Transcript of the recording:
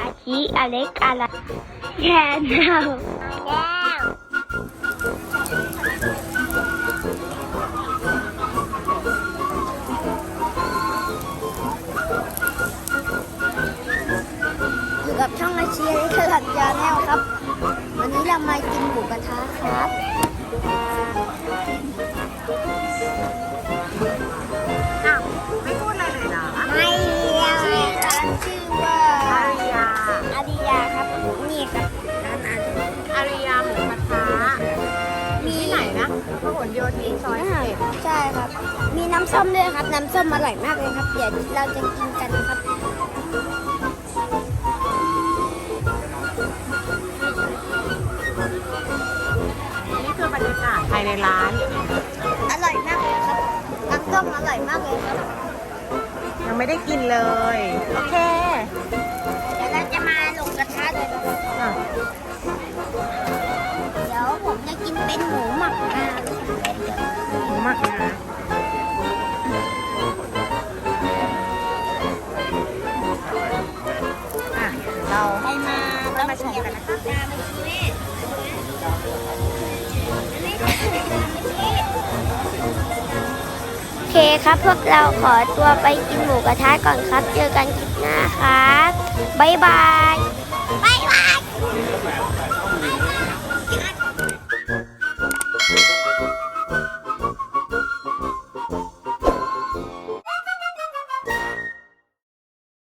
อาชิอเล็กอะไรแย่เนาแก้วอยู่กับช่องอาชีพขลัดยาแนวครับ วันนี้เรามากินหมูกระทะครับ น้ำส้มด้วยครับ น้ำส้มอร่อยมากเลยครับ เดี๋ยวเราจะกินกันครับนี่คือบรรยากาศภายในร้าน อร่อยมากเลยครับ น้ำส้มอร่อยมากเลยครับ ยังไม่ได้กินเลย โอเค เดี๋ยวเราจะมาลงกระทะเลยครับอะเดี๋ยวผมจะกินเป็นหมูหมักงา หมูหมักนะ เราไปมาต้องมาชมกันนะคะตามไปดูแม่โอเคครับพวกเราขอตัวไปกินหมูกระทะก่อนครับ เจอกันคลิปหน้าครับ บ๊ายบาย